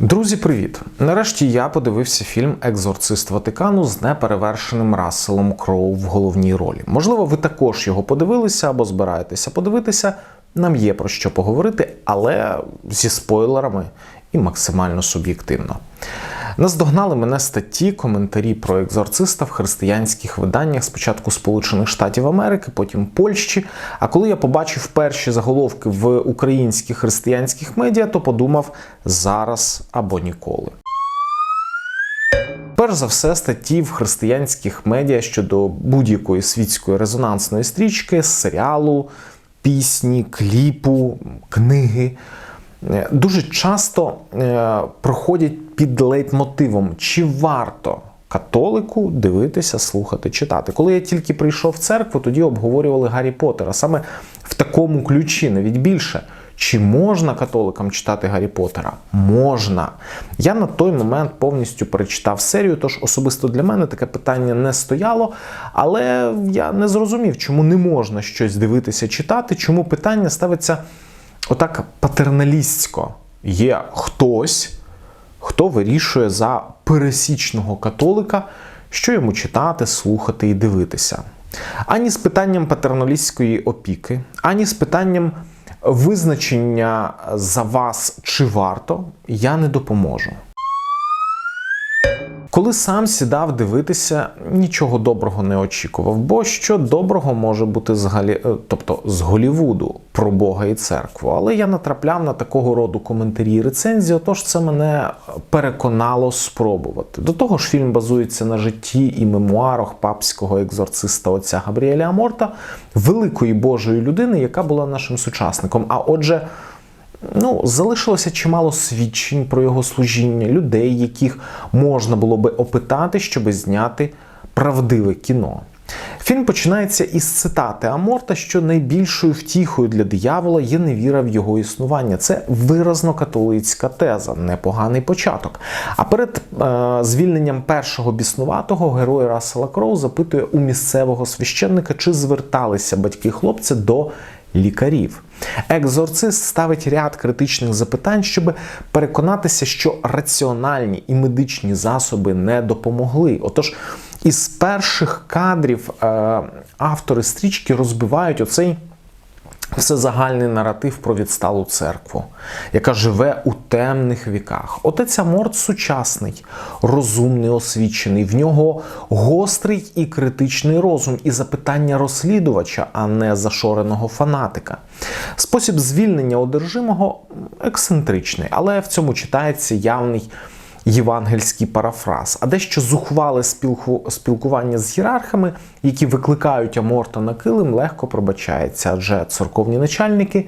Друзі, привіт! Нарешті я подивився фільм Екзорцист Ватикану з неперевершеним Расселом Кроу в головній ролі. Можливо, ви також його подивилися або збираєтеся подивитися. Нам є про що поговорити, але зі спойлерами і максимально суб'єктивно. Наздогнали мене статті, коментарі про екзорциста в християнських виданнях спочатку Сполучених Штатів Америки, потім Польщі. А коли я побачив перші заголовки в українських християнських медіа, то подумав зараз або ніколи. Перш за все, статті в християнських медіа щодо будь-якої світської резонансної стрічки, серіалу, пісні, кліпу, книги е, дуже часто е, проходять під лейтмотивом, чи варто католику дивитися, слухати, читати. Коли я тільки прийшов в церкву, тоді обговорювали Гаррі Поттера саме в такому ключі, навіть більше. Чи можна католикам читати Гаррі Поттера? Можна. Я на той момент повністю перечитав серію, тож особисто для мене таке питання не стояло. Але я не зрозумів, чому не можна щось дивитися, читати, чому питання ставиться отак патерналістсько. Є хтось, хто вирішує за пересічного католика, що йому читати, слухати і дивитися. Ані з питанням патерналістської опіки, ані з питанням визначення за вас чи варто, я не допоможу. Коли сам сідав дивитися, нічого доброго не очікував, бо що доброго може бути з Галі... е, тобто з Голівуду про Бога і церкву. Але я натрапляв на такого роду коментарі і рецензії, отож це мене переконало спробувати. До того ж, фільм базується на житті і мемуарах папського екзорциста отця Габріеля Аморта, великої Божої людини, яка була нашим сучасником. А отже. Ну, залишилося чимало свідчень про його служіння, людей, яких можна було би опитати, щоби зняти правдиве кіно. Фільм починається із цитати Аморта, що найбільшою втіхою для диявола є невіра в його існування. Це виразно католицька теза, непоганий початок. А перед е, звільненням першого біснуватого герой Рассела Кроу запитує у місцевого священника, чи зверталися батьки хлопця до лікарів. Екзорцист ставить ряд критичних запитань, щоб переконатися, що раціональні і медичні засоби не допомогли. Отож, із перших кадрів е, автори стрічки розбивають оцей всезагальний наратив про відсталу церкву, яка живе у темних віках. Отець Аморт сучасний, розумний, освічений. В нього гострий і критичний розум і запитання розслідувача, а не зашореного фанатика. Спосіб звільнення одержимого ексцентричний, але в цьому читається явний євангельський парафраз, а дещо зухвале спілку... спілкування з ієрархами, які викликають Аморта на килим, легко пробачається, адже церковні начальники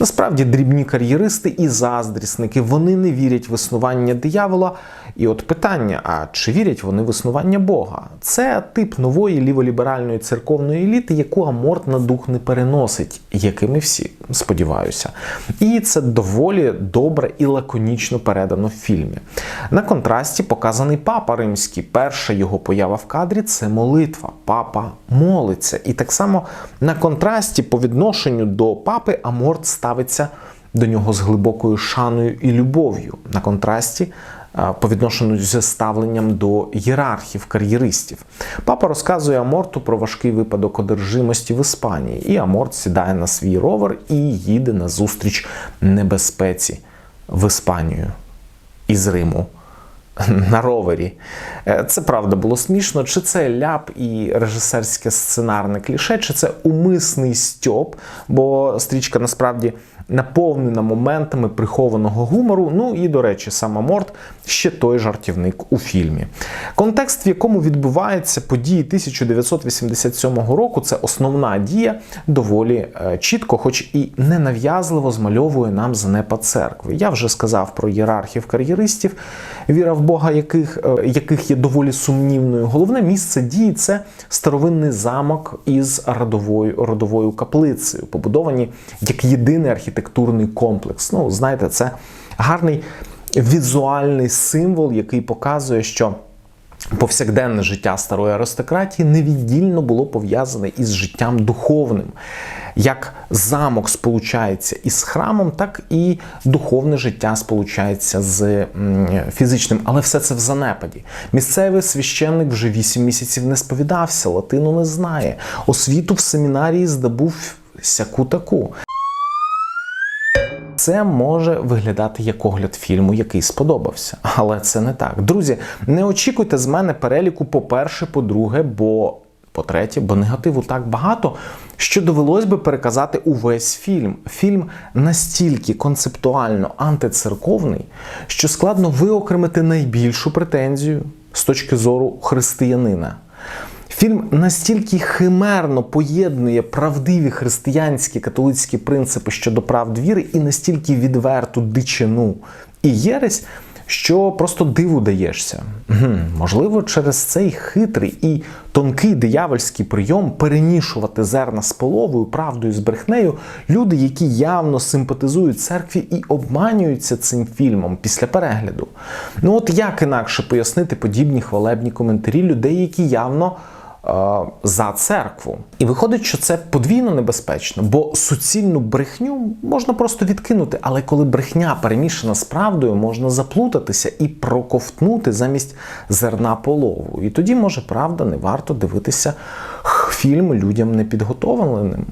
насправді дрібні кар'єристи і заздрісники. Вони не вірять в існування диявола. І от питання: а чи вірять вони в існування Бога? Це тип нової ліволіберальної церковної еліти, яку Аморт на дух не переносить, якими всі сподіваюся. І це доволі добре і лаконічно передано в фільмі. На контрасті показаний папа римський. Перша його поява в кадрі це молитва. Папа молиться. І так само на контрасті по відношенню до папи Аморт ставиться до нього з глибокою шаною і любов'ю. На контрасті по відношенню зі ставленням до ієрархів, кар'єристів. Папа розказує Аморту про важкий випадок одержимості в Іспанії, і Аморт сідає на свій ровер і їде на зустріч небезпеці в Іспанію із Риму. На ровері. Це правда було смішно. Чи це ляп і режисерське сценарне кліше, чи це умисний стьоп, бо стрічка насправді наповнена моментами прихованого гумору. Ну і, до речі, сам Аморт ще той жартівник у фільмі. Контекст, в якому відбуваються події 1987 року, це основна дія, доволі чітко, хоч і ненав'язливо змальовує нам занепад церкви. Я вже сказав про ієрархів кар'єристів, віра в Бога, яких, яких є доволі сумнівною. Головне місце дії це старовинний замок із родовою, родовою каплицею, побудовані як єдиний архітектурний комплекс. Ну, знаєте, це гарний візуальний символ, який показує, що повсякденне життя старої аристократії невіддільно було пов'язане із життям духовним. Як замок сполучається із храмом, так і духовне життя сполучається з фізичним, але все це в занепаді. Місцевий священник вже вісім місяців не сповідався, латину не знає. Освіту в семінарії здобув сяку таку. Це може виглядати як огляд фільму, який сподобався, але це не так. Друзі, не очікуйте з мене переліку, по-перше, по-друге, бо по-третє, бо негативу так багато, що довелось би переказати увесь фільм. Фільм настільки концептуально антицерковний, що складно виокремити найбільшу претензію з точки зору християнина. Фільм настільки химерно поєднує правдиві християнські католицькі принципи щодо прав віри і настільки відверту дичину і єресь, що просто диву даєшся. Можливо, через цей хитрий і тонкий диявольський прийом перемішувати зерна з половою, правдою з брехнею, люди, які явно симпатизують церкві і обманюються цим фільмом після перегляду. Ну от як інакше пояснити подібні хвалебні коментарі людей, які явно за церкву. І виходить, що це подвійно небезпечно, бо суцільну брехню можна просто відкинути, але коли брехня перемішана з правдою, можна заплутатися і проковтнути замість зерна полову. І тоді, може, правда, не варто дивитися фільм людям непідготовленим.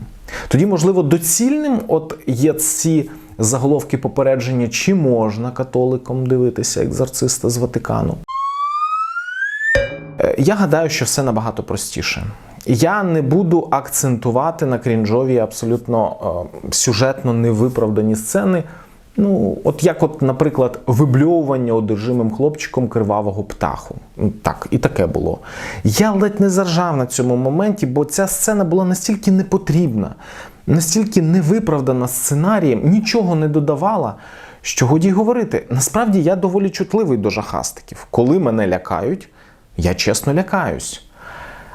Тоді, можливо, доцільним от є ці заголовки попередження, чи можна католикам дивитися екзорциста з Ватикану. Е, Я гадаю, що все набагато простіше. Я не буду акцентувати на крінжові абсолютно е, сюжетно невиправдані сцени. Ну, от як, от, наприклад, вибльовування одержимим хлопчиком кривавого птаху. Ну, Так, і таке було. Я ледь не заржав на цьому моменті, бо ця сцена була настільки непотрібна, настільки невиправдана сценарієм, нічого не додавала. Що годі говорити, насправді я доволі чутливий до жахастиків. Коли мене лякають, я чесно лякаюсь.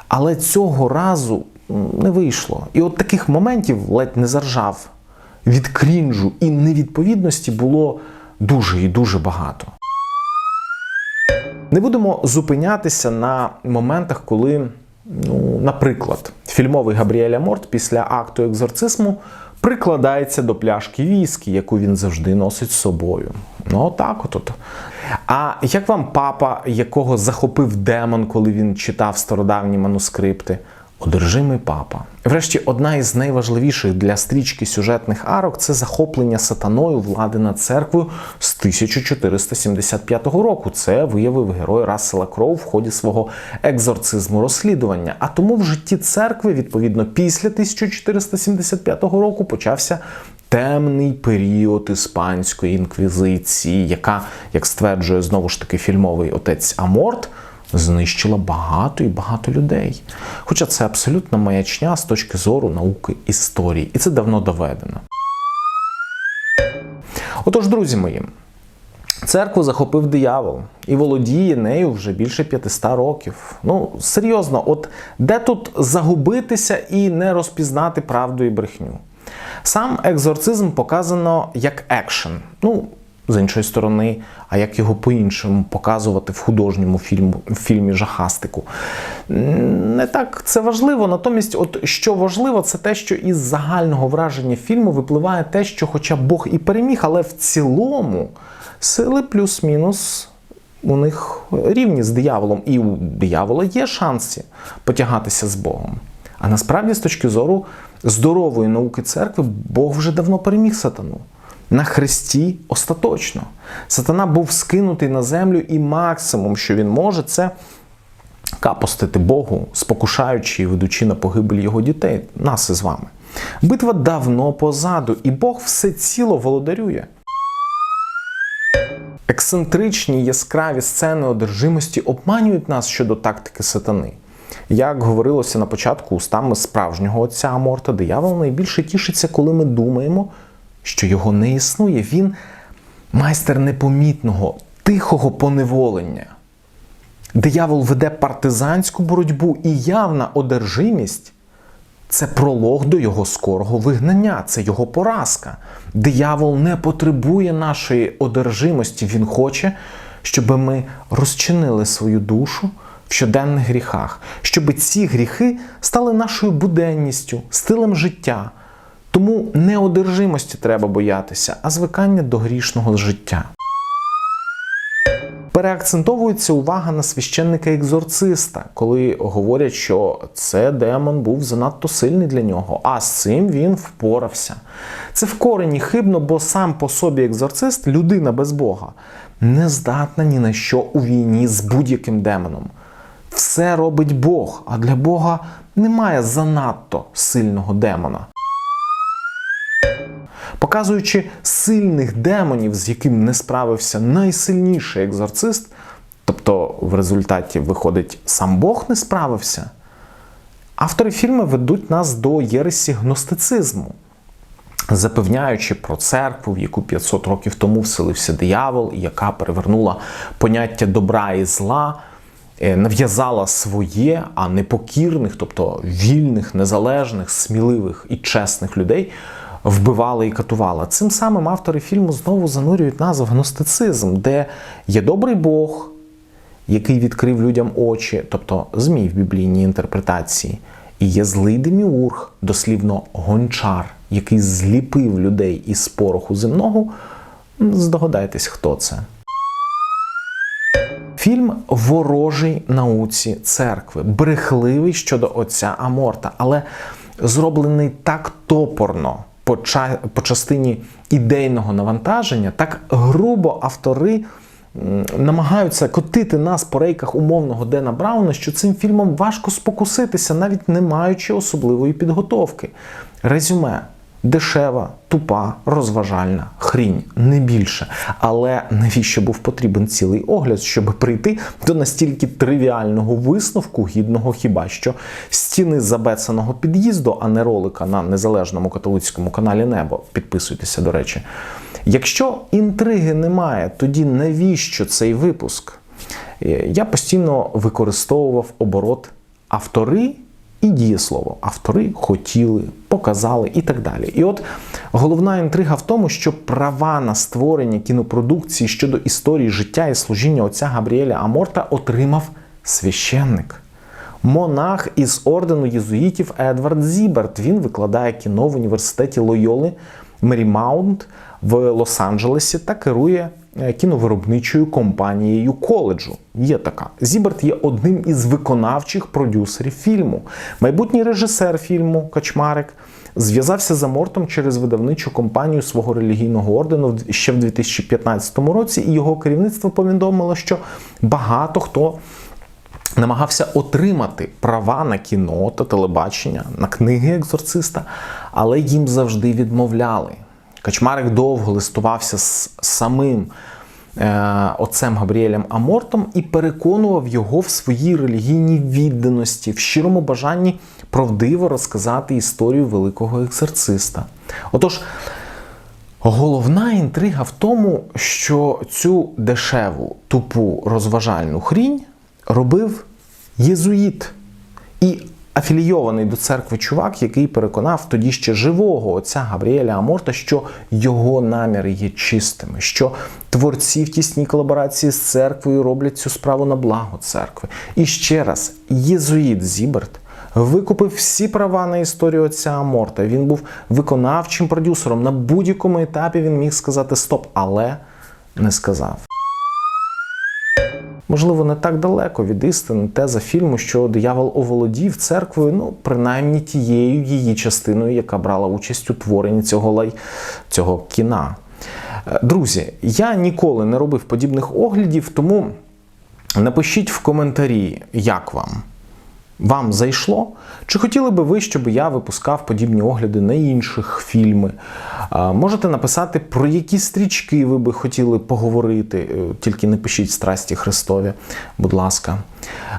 Але цього разу не вийшло. І от таких моментів ледь не заржав. Від крінжу і невідповідності було дуже і дуже багато. Не будемо зупинятися на моментах, коли, ну, наприклад, фільмовий Габріеля Морт після акту екзорцизму прикладається до пляшки віскі, яку він завжди носить з собою. Ну, отак от. от. А як вам папа, якого захопив демон, коли він читав стародавні манускрипти? Одержимий папа. Врешті, одна із найважливіших для стрічки сюжетних арок це захоплення сатаною влади над церквою з 1475 року. Це виявив герой Рассела Кроу в ході свого екзорцизму розслідування. А тому в житті церкви, відповідно, після 1475 року почався темний період іспанської інквізиції, яка, як стверджує знову ж таки фільмовий отець Аморт, знищила багато і багато людей. Хоча це абсолютна маячня з точки зору науки історії, і це давно доведено. Отож, друзі мої, церкву захопив диявол і володіє нею вже більше 500 років. Ну, серйозно, от де тут загубитися і не розпізнати правду і брехню? Сам екзорцизм показано як екшен. Ну, з іншої сторони, а як його по-іншому показувати в художньому фільму, в фільмі жахастику. Не так це важливо. Натомість, от що важливо, це те, що із загального враження фільму випливає те, що, хоча Бог і переміг, але в цілому сили плюс-мінус. У них рівні з дияволом, і у диявола є шанси потягатися з Богом. А насправді, з точки зору здорової науки церкви, Бог вже давно переміг сатану. На хресті остаточно. Сатана був скинутий на землю, і максимум, що він може, це капостити Богу, спокушаючи і ведучи на погибель його дітей, нас із вами. Битва давно позаду, і Бог все ціло володарює. Ексцентричні яскраві сцени одержимості обманюють нас щодо тактики сатани. Як говорилося на початку устами справжнього отця Аморта, диявол найбільше тішиться, коли ми думаємо, що його не існує. Він майстер непомітного, тихого поневолення. Диявол веде партизанську боротьбу і явна одержимість це пролог до його скорого вигнання, це його поразка. Диявол не потребує нашої одержимості. Він хоче, щоб ми розчинили свою душу, в щоденних гріхах, щоб ці гріхи стали нашою буденністю, стилем життя. Тому не одержимості треба боятися, а звикання до грішного життя. Переакцентовується увага на священника екзорциста, коли говорять, що це демон був занадто сильний для нього, а з цим він впорався. Це в корені хибно, бо сам по собі екзорцист, людина без Бога, не здатна ні на що у війні з будь-яким демоном. Все робить Бог, а для Бога немає занадто сильного демона. Показуючи сильних демонів, з яким не справився найсильніший екзорцист, тобто в результаті виходить, сам Бог не справився, автори фільму ведуть нас до єресі гностицизму, запевняючи про церкву, в яку 500 років тому вселився диявол, і яка перевернула поняття добра і зла. Е, Нав'язала своє, а непокірних, тобто вільних, незалежних, сміливих і чесних людей вбивала і катувала. Цим самим автори фільму знову занурюють нас в гностицизм, де є добрий Бог, який відкрив людям очі, тобто змій в біблійній інтерпретації, і є злий деміург, дослівно гончар, який зліпив людей із пороху земного. Здогадайтесь, хто це. Фільм ворожий науці церкви, брехливий щодо отця Аморта, але зроблений так топорно по, ча- по частині ідейного навантаження, так грубо автори намагаються котити нас по рейках умовного Дена Брауна, що цим фільмом важко спокуситися, навіть не маючи особливої підготовки. Резюме. Дешева, тупа, розважальна хрінь, не більше. Але навіщо був потрібен цілий огляд, щоб прийти до настільки тривіального висновку, гідного хіба що стіни забецаного під'їзду, а не ролика на незалежному католицькому каналі Небо. Підписуйтеся, до речі. Якщо інтриги немає, тоді навіщо цей випуск? Е, Я постійно використовував оборот автори і дієслово. Автори хотіли, показали і так далі. І от головна інтрига в тому, що права на створення кінопродукції щодо історії життя і служіння отця Габріеля Аморта отримав священник. Монах із ордену єзуїтів Едвард Зіберт. Він викладає кіно в університеті Лойоли Мерімаунт в Лос-Анджелесі та керує кіновиробничою компанією коледжу. Є така. Зіберт є одним із виконавчих продюсерів фільму. Майбутній режисер фільму Качмарик зв'язався з Амортом через видавничу компанію свого релігійного ордену ще в 2015 році, і його керівництво повідомило, що багато хто намагався отримати права на кіно та телебачення, на книги екзорциста, але їм завжди відмовляли. Качмарик довго листувався з самим е, отцем Габріелем Амортом і переконував його в своїй релігійній відданості, в щирому бажанні правдиво розказати історію великого екзорциста. Отож, Головна інтрига в тому, що цю дешеву, тупу розважальну хрінь робив єзуїт і афілійований до церкви чувак, який переконав тоді ще живого отця Габріеля Аморта, що його наміри є чистими, що творці в тісній колаборації з церквою роблять цю справу на благо церкви. І ще раз, єзуїт Зіберт викупив всі права на історію отця Аморта. Він був виконавчим продюсером. На будь-якому етапі він міг сказати стоп, але не сказав. Можливо, не так далеко від істини теза фільму, що диявол оволодів церквою, ну, принаймні тією її частиною, яка брала участь у творенні цього лай... цього кіна. Е, Друзі, я ніколи не робив подібних оглядів, тому напишіть в коментарі, як вам. Вам зайшло? Чи хотіли би ви, щоб я випускав подібні огляди на інших фільми? Можете написати, про які стрічки ви би хотіли поговорити, Е, тільки не пишіть страсті Христові, будь ласка.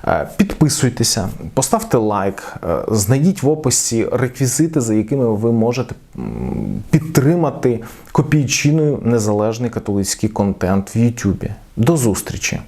Е, Підписуйтеся, поставте лайк, е, знайдіть в описі реквізити, за якими ви можете підтримати копійчиною незалежний католицький контент в Ютубі. До зустрічі!